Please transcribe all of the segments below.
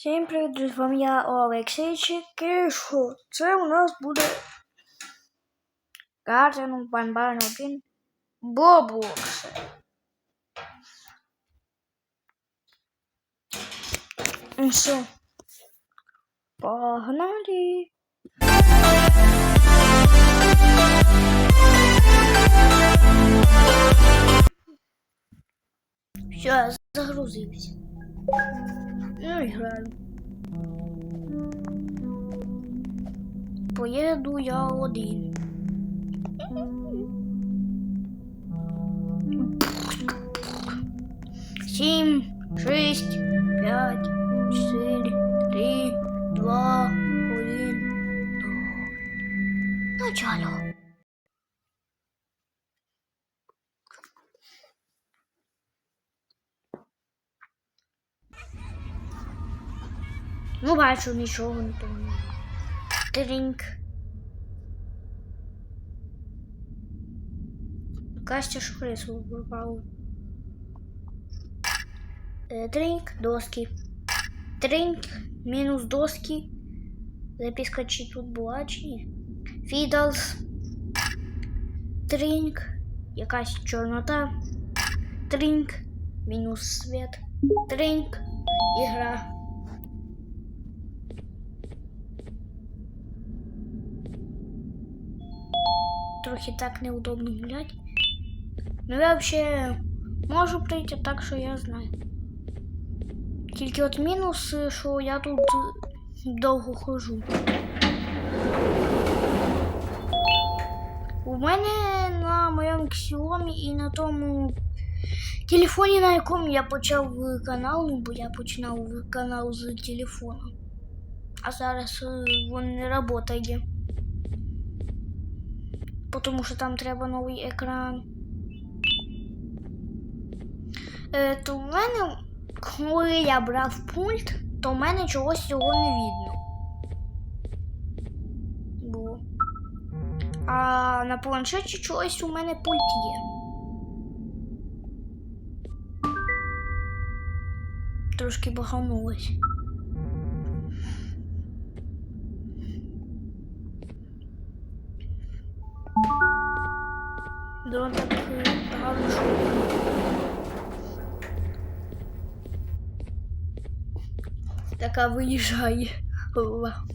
Всім привіт, друзі, вами я Олексійчик. І що? Це у нас буде Garden Банбан 1 Боблокс. Ну що? Погнали! Все, я граю. Поїду я один. Сім, Ну, бачу, нічого не помню. Тринк. Кастя кресло пропало. Е, Тринк, доски. Тринк, мінус доски. Записка чи тут була, чи ні. Фідалс. Тринк. Якась чорнота. Тринк. Мінус світ. Тринк. Ігра. трохи так неудобно гулять. Ну я взагалі можу прийти так, що я знаю. Тільки от мінус, що я тут довго хожу. У мене на моєму Xiaomi і на тому телефоні, на якому я почав канал, ну, бо я починав канал з телефону. А зараз е, він не працює Тому що там треба новий екран. Е, То в мене, коли я брав пульт, то в мене чогось цього не видно. Було. А на планшеті чогось у мене пульт є. Трошки баганулось. Дрон так гарно. Така виїжджає.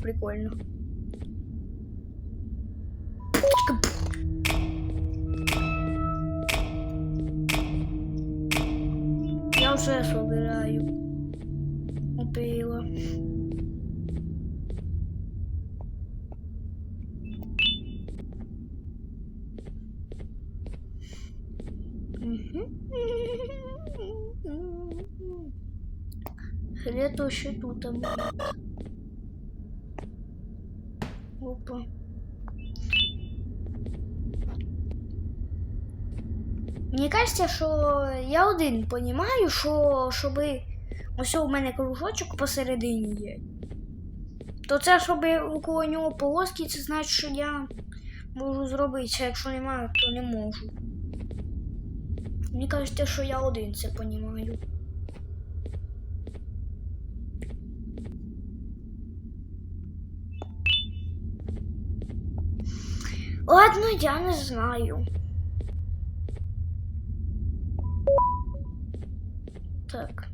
Прикольно. Я вже собираю. Лето ще тут. Опа. Мені кажеться, що я один розумію, що щоби ось у мене кружочок посередині є. То це, щоб у кого нього полоски, це значить, що я можу зробити, а якщо немає, то не можу. Мені кажеться, що я один це розумію. Ладно, я не знаю. Так.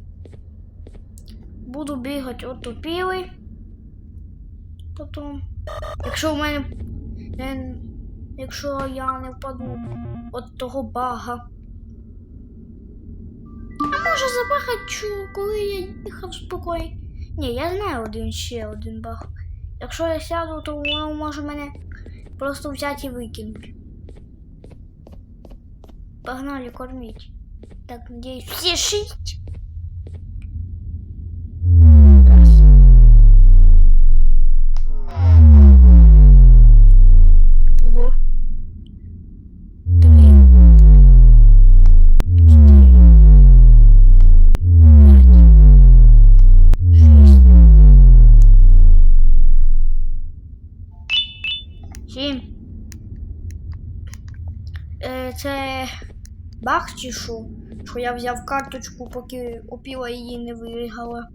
Буду бігати отопілий. Потім. Якщо в мене. Якщо я не впаду от того бага. А може забагати, коли я їхав спокій? Ні, я знаю один ще один бах. Якщо я сяду, то воно може мене просто взять и выкинуть. Погнали кормить. Так, надеюсь, все шесть. Е, це баг чи що? Що я взяв карточку, поки опіла її не вирігала.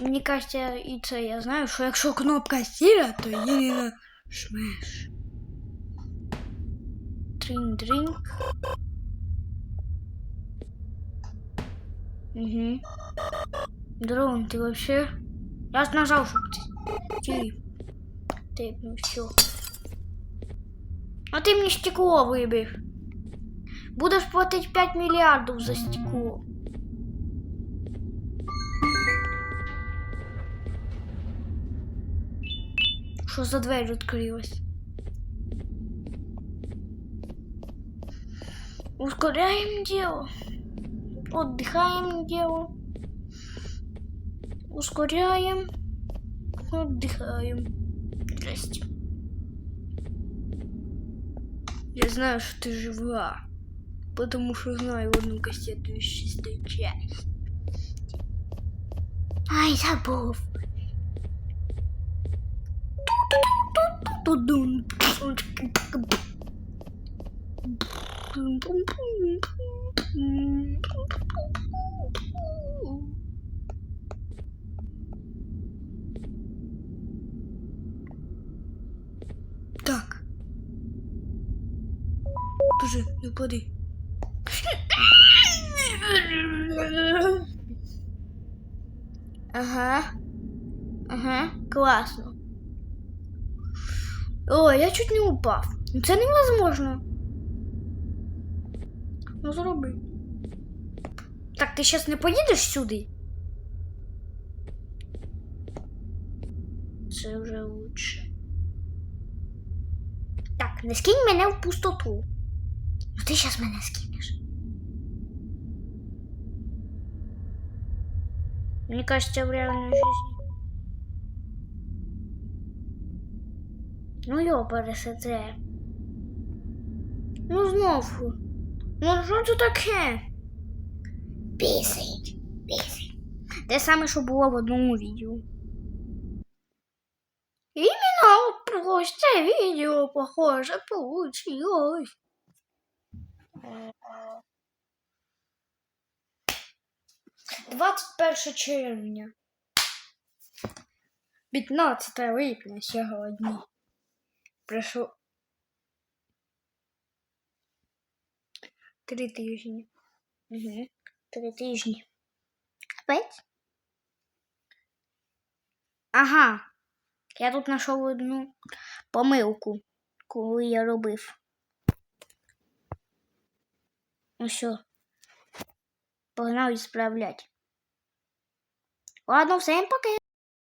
Мені кажеться, і це я знаю, що якщо кнопка сіра, то її шмеш. Трин-дринк. Угу. Дрон, ты вообще... Я ж нажал, чтобы ты... Ты... Ты, ну все. А ты мне стекло выбив. Будешь платить 5 миллиардов за стекло. Что за дверь открылась? Ускоряем дело. Отдыхаем дело. Ускоряем. Отдыхаем. Здрасте. Я знаю, что ты жива. Потому что знаю одну кассету из шестой части. Ай, забыл. Тудун. Так. Боже, не впади. Ага. Ага, класно. О, я чуть не упав. Це невозможно. Ну зроби. Так, ти зараз не поїдеш сюди? Це вже лучше. Так, не скинь мене в пустоту. Ну ти зараз мене скинеш. Мені кажется, в реальной жизни. Ну йо, пересете. Ну знову. Ну що це таке? Бісить, бісить. Те саме, що було в одному відео. Іменно ось це відео, похоже, получилось. Двадцять перше червня. 15 липня сьогодні. Пройшло три тижні. Угу. Три тижні. Капець? Ага. Я тут знайшов одну помилку, коли я робив. Ну що, погнав ісправлять. Ладно, всім пока.